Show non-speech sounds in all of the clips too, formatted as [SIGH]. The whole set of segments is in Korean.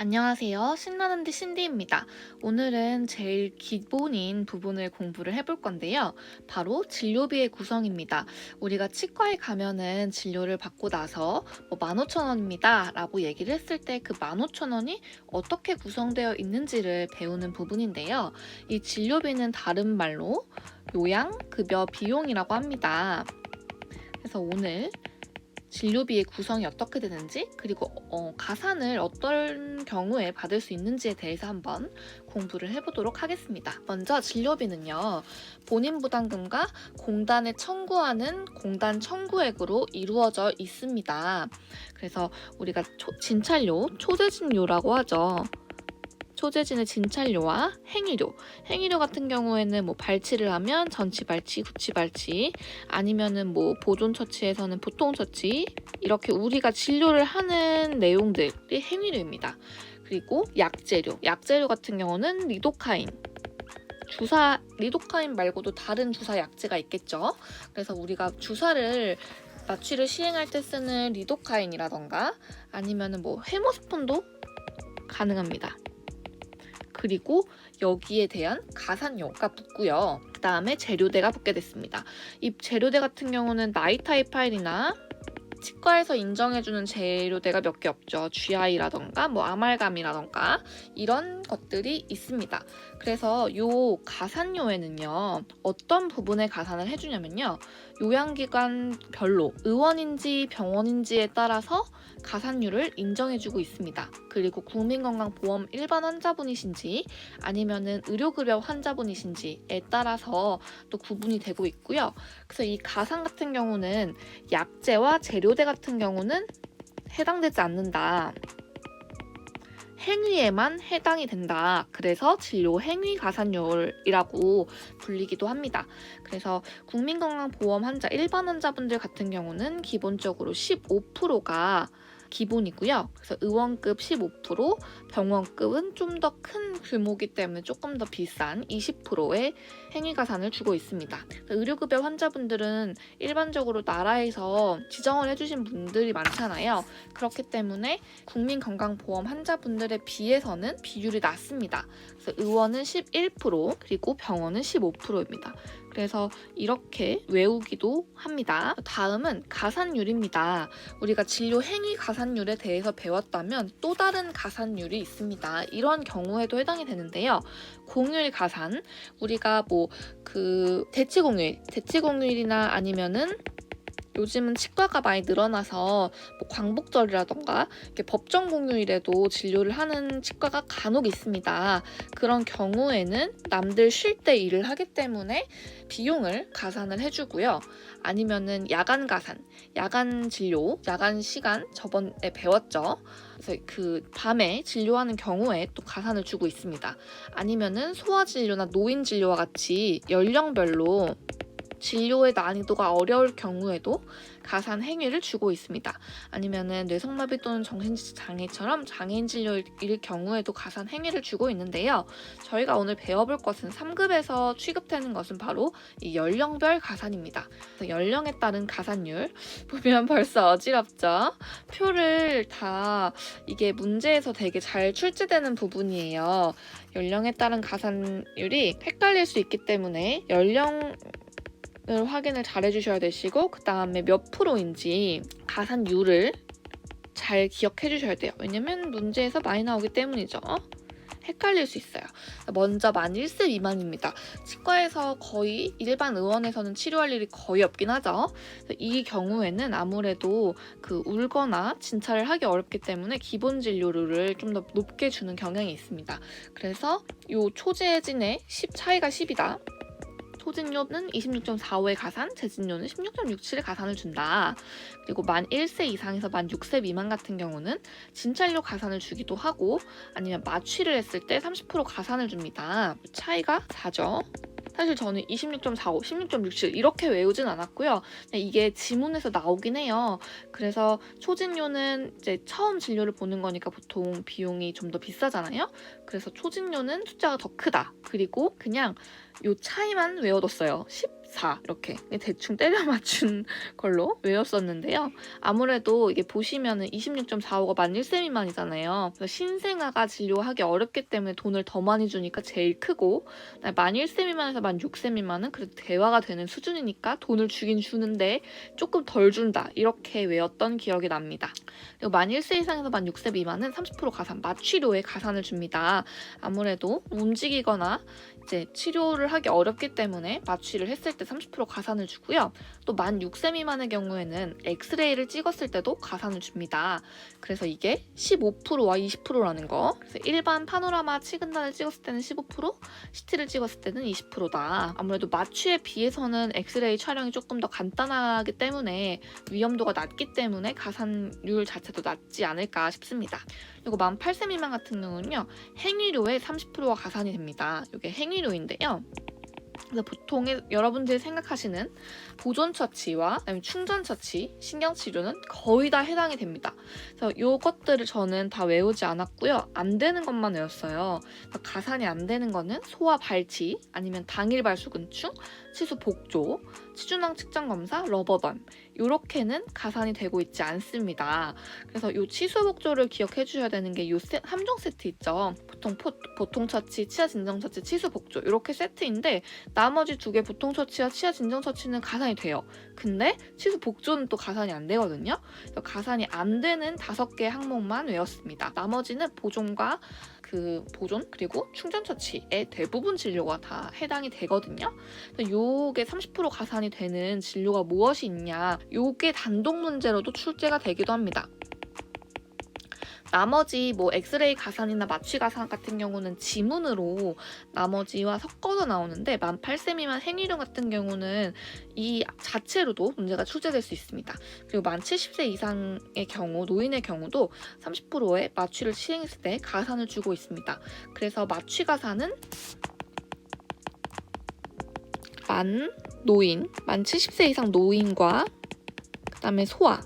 안녕하세요. 신나는 디 신디입니다. 오늘은 제일 기본인 부분을 공부를 해볼 건데요. 바로 진료비의 구성입니다. 우리가 치과에 가면은 진료를 받고 나서 뭐 15,000원입니다. 라고 얘기를 했을 때 그 15,000원이 어떻게 구성되어 있는지를 배우는 부분인데요. 이 진료비는 다른 말로 요양, 급여, 비용이라고 합니다. 그래서 오늘 진료비의 구성이 어떻게 되는지 그리고 어, 가산을 어떤 경우에 받을 수 있는지에 대해서 한번 공부를 해보도록 하겠습니다. 먼저 진료비는요 본인 부담금과 공단에 청구하는 공단 청구액으로 이루어져 있습니다. 그래서 우리가 초- 진찰료, 초재진료라고 하죠. 초재진의 진찰료와 행위료, 행위료 같은 경우에는 뭐 발치를 하면 전치 발치, 구치 발치, 아니면은 뭐 보존 처치에서는 보통 처치 이렇게 우리가 진료를 하는 내용들이 행위료입니다. 그리고 약재료, 약재료 같은 경우는 리도카인. 주사 리도카인 말고도 다른 주사 약재가 있겠죠. 그래서 우리가 주사를 마취를 시행할 때 쓰는 리도카인이라던가 아니면은 뭐 해모스폰도 가능합니다. 그리고 여기에 대한 가산료가 붙고요. 그 다음에 재료대가 붙게 됐습니다. 이 재료대 같은 경우는 나이타이 파일이나 치과에서 인정해주는 재료대가 몇 개 없죠. GI라던가 뭐 아말감이라던가 이런 것들이 있습니다. 그래서 요 가산료에는요 어떤 부분에 가산을 해주냐면요 요양기관별로 의원인지 병원인지에 따라서 가산료를 인정해주고 있습니다. 그리고 국민건강보험 일반 환자분이신지 아니면은 의료급여 환자분이신지에 따라서 또 구분이 되고 있고요. 그래서 이 가산 같은 경우는 약재와 재료대 같은 경우는 해당되지 않는다. 행위에만 해당이 된다. 그래서 진료 행위 가산료이라고 불리기도 합니다. 그래서 국민건강보험 환자 일반 환자분들 같은 경우는 기본적으로 15%가 기본이고요. 그래서 의원급 15%, 병원급은 좀 더 큰 규모이기 때문에 조금 더 비싼 20%의 행위 가산을 주고 있습니다. 의료급여 환자분들은 일반적으로 나라에서 지정을 해주신 분들이 많잖아요. 그렇기 때문에 국민건강보험 환자분들에 비해서는 비율이 낮습니다. 그래서 의원은 11% 그리고 병원은 15%입니다. 그래서 이렇게 외우기도 합니다. 다음은 가산율입니다. 우리가 진료 행위 가산율에 대해서 배웠다면 또 다른 가산율이 있습니다. 이런 경우에도 해당이 되는데요. 공휴일 가산, 우리가 뭐 그 대치 공휴일, 대치 공휴일이나 아니면은 요즘은 치과가 많이 늘어나서 뭐 광복절이라던가 이렇게 법정 공휴일에도 진료를 하는 치과가 간혹 있습니다. 그런 경우에는 남들 쉴 때 일을 하기 때문에 비용을 가산을 해주고요. 아니면은 야간 가산, 야간 진료, 야간 시간 저번에 배웠죠. 그래서 그 밤에 진료하는 경우에 또 가산을 주고 있습니다. 아니면은 소아 진료나 노인 진료와 같이 연령별로 진료의 난이도가 어려울 경우에도 가산 행위를 주고 있습니다. 아니면은 뇌성마비 또는 정신지적 장애처럼 장애인 진료일 경우에도 가산 행위를 주고 있는데요. 저희가 오늘 배워볼 것은 3급에서 취급되는 것은 바로 이 연령별 가산입니다. 연령에 따른 가산율 [LAUGHS] 보면 벌써 어지럽죠? 표를 다 이게 문제에서 되게 잘 출제되는 부분이에요. 연령에 따른 가산율이 헷갈릴 수 있기 때문에 연령 을 확인을 잘 해주셔야 되시고 그 다음에 몇 프로인지 가산율을 잘 기억해 주셔야 돼요. 왜냐면 문제에서 많이 나오기 때문이죠. 헷갈릴 수 있어요. 먼저 만 1세 미만입니다. 치과에서 거의 일반 의원에서는 치료할 일이 거의 없긴 하죠. 이 경우에는 아무래도 그 울거나 진찰을 하기 어렵기 때문에 기본 진료료를 좀 더 높게 주는 경향이 있습니다. 그래서 요 초재진의 10 차이가 10이다. 소진료는 26.45의 가산, 재진료는 16.67의 가산을 준다. 그리고 만 1세 이상에서 만 6세 미만 같은 경우는 진찰료 가산을 주기도 하고 아니면 마취를 했을 때 30% 가산을 줍니다. 차이가 4죠. 사실 저는 26.45, 16.67 이렇게 외우진 않았고요. 이게 지문에서 나오긴 해요. 그래서 초진료는 이제 처음 진료를 보는 거니까 보통 비용이 좀 더 비싸잖아요. 그래서 초진료는 숫자가 더 크다. 그리고 그냥 요 차이만 외워뒀어요. 10 4 이렇게 대충 때려 맞춘 [LAUGHS] 걸로 외웠었는데요. 아무래도 이게 보시면은 26.45가 만 1세 미만이잖아요. 그래서 신생아가 진료하기 어렵기 때문에 돈을 더 많이 주니까 제일 크고 만 1세 미만에서 만 6세 미만은 그래도 대화가 되는 수준이니까 돈을 주긴 주는데 조금 덜 준다 이렇게 외웠던 기억이 납니다. 그리고 만 1세 이상에서 만 6세 미만은 30% 가산, 마취료에 가산을 줍니다. 아무래도 움직이거나 이제 치료를 하기 어렵기 때문에 마취를 했을 때 30% 가산을 주고요. 또 만 6세 미만의 경우에는 엑스레이를 찍었을 때도 가산을 줍니다. 그래서 이게 15%와 20%라는 거. 그래서 일반 파노라마 치근단을 찍었을 때는 15%, CT를 찍었을 때는 20%다. 아무래도 마취에 비해서는 엑스레이 촬영이 조금 더 간단하기 때문에 위험도가 낮기 때문에 가산률 자체도 낮지 않을까 싶습니다. 그리고 만 8세 미만 같은 경우는요. 행위료에 30%가 가산이 됩니다. 이게 행위 그래서 보통 여러분들이 생각하시는 보존 처치와 충전 처치, 신경 치료는 거의 다 해당이 됩니다. 그래서 이것들을 저는 다 외우지 않았고요. 안 되는 것만 외웠어요. 가산이 안 되는 거는 소화 발치, 아니면 당일 발수근충, 치수 복조, 치준항 측정 검사, 러버던 이렇게는 가산이 되고 있지 않습니다. 그래서 이 치수 복조를 기억해 주셔야 되는 게이 3종 세트 있죠. 보통 포, 보통 처치, 치아 진정 처치, 치수 복조 이렇게 세트인데 나머지 두 개 보통 처치와 치아 진정 처치는 가산이 돼요. 근데 치수 복조는 또 가산이 안 되거든요. 그래서 가산이 안 되는 다섯 개 항목만 외웠습니다. 나머지는 보존과 그 보존 그리고 충전 처치의 대부분 진료가 다 해당이 되거든요. 요게 30% 가산이 되는 진료가 무엇이 있냐? 요게 단독 문제로도 출제가 되기도 합니다. 나머지 뭐 엑스레이 가산이나 마취 가산 같은 경우는 지문으로 나머지와 섞어서 나오는데 만 8세 미만 행위료 같은 경우는 이 자체로도 문제가 출제될 수 있습니다. 그리고 만 70세 이상의 경우 노인의 경우도 30%의 마취를 시행했을 때 가산을 주고 있습니다. 그래서 마취 가산은 만 노인, 만 70세 이상 노인과 그다음에 소아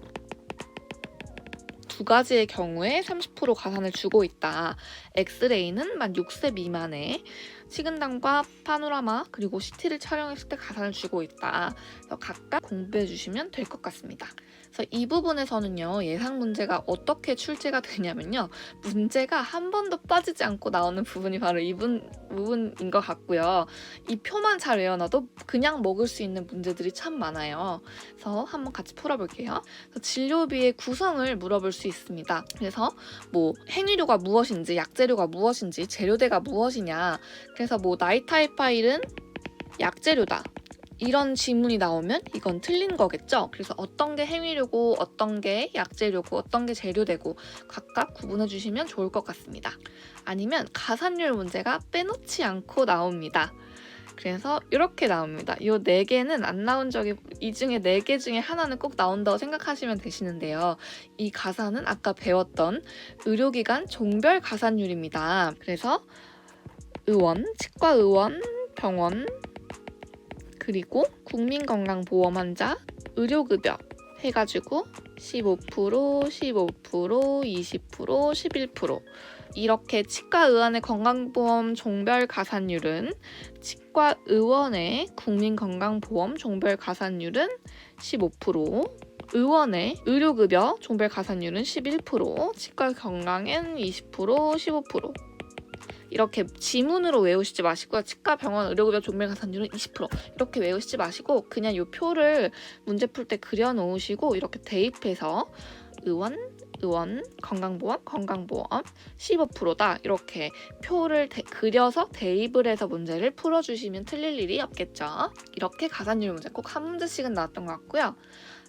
두 가지의 경우에 30% 가산을 주고 있다. 엑스레이는 만 6세 미만에 식은당과 파노라마 그리고 CT를 촬영했을 때 가산을 주고 있다. 각각 공부해 주시면 될 것 같습니다. 그래서 이 부분에서는요 예상 문제가 어떻게 출제가 되냐면요 문제가 한 번도 빠지지 않고 나오는 부분이 바로 이 부, 부분인 것 같고요. 이 표만 잘 외워놔도 그냥 먹을 수 있는 문제들이 참 많아요. 그래서 한번 같이 풀어볼게요. 진료비의 구성을 물어볼 수 있습니다. 그래서 뭐 행위료가 무엇인지 약재료가 무엇인지 재료대가 무엇이냐. 그래서 뭐 나이타이 파일은 약재료다 이런 지문이 나오면 이건 틀린 거겠죠? 그래서 어떤 게 행위료고 어떤 게 약재료고 어떤 게 재료되고 각각 구분해 주시면 좋을 것 같습니다. 아니면 가산율 문제가 빼놓지 않고 나옵니다. 그래서 이렇게 나옵니다. 이 네 개는 안 나온 적이 이 중에 네 개 중에 하나는 꼭 나온다고 생각하시면 되시는데요. 이 가산은 아까 배웠던 의료기관 종별 가산율입니다. 그래서 의원, 치과 의원, 병원, 그리고 국민건강보험 환자 의료급여 해가지고 15%, 15%, 20%, 11% 이렇게 치과 의원의 건강보험 종별 가산율은 치과 의원의 국민건강보험 종별 가산율은 15%, 의원의 의료급여 종별 가산율은 11%, 치과 건강엔 20%, 15%. 이렇게 지문으로 외우시지 마시고요. 치과, 병원, 의료급여 종별 가산율은 20% 이렇게 외우시지 마시고 그냥 이 표를 문제 풀 때 그려놓으시고 이렇게 대입해서 의원, 의원, 건강보험, 건강보험 15%다 이렇게 표를 대, 그려서 대입을 해서 문제를 풀어주시면 틀릴 일이 없겠죠. 이렇게 가산율 문제 꼭 한 문제씩은 나왔던 것 같고요.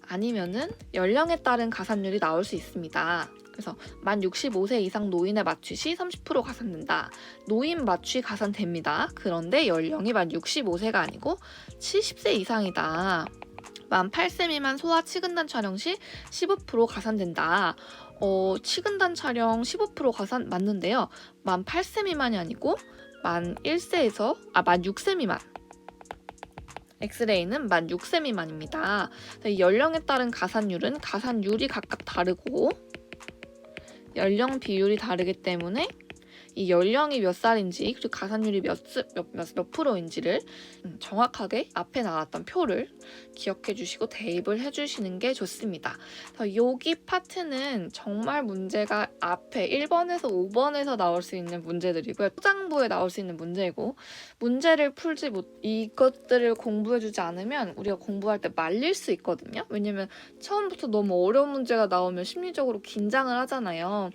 아니면은 연령에 따른 가산율이 나올 수 있습니다. 그래서 만 65세 이상 노인의 마취 시 30% 가산된다. 노인 마취 가산됩니다. 그런데 연령이 만 65세가 아니고 70세 이상이다. 만 8세 미만 소아 치근단 촬영 시 15% 가산된다. 어, 치근단 촬영 15% 가산 맞는데요. 만 8세 미만이 아니고 만 1세에서 아, 만 6세 미만. 엑스레이는 만 6세 미만입니다. 연령에 따른 가산율은 가산율이 각각 다르고 연령 비율이 다르기 때문에 이 연령이 몇 살인지 그리고 가산율이 몇, 스- 몇, 몇, 몇 프로인지를 음, 정확하게 앞에 나왔던 표를 기억해 주시고 대입을 해 주시는 게 좋습니다. 그래서 여기 파트는 정말 문제가 앞에 1번에서 5번에서 나올 수 있는 문제들이고요. 포장부에 나올 수 있는 문제고 문제를 풀지 못 이것들을 공부해 주지 않으면 우리가 공부할 때 말릴 수 있거든요. 왜냐면 처음부터 너무 어려운 문제가 나오면 심리적으로 긴장을 하잖아요.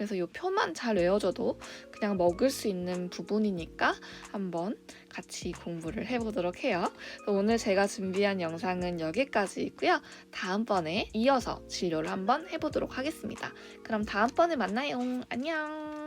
그래서 이 표만 잘 외워줘도 그냥 먹을 수 있는 부분이니까 한번 같이 공부를 해보도록 해요. 오늘 제가 준비한 영상은 여기까지 있고요. 다음번에 이어서 진료를 한번 해보도록 하겠습니다. 그럼 다음번에 만나요. 안녕.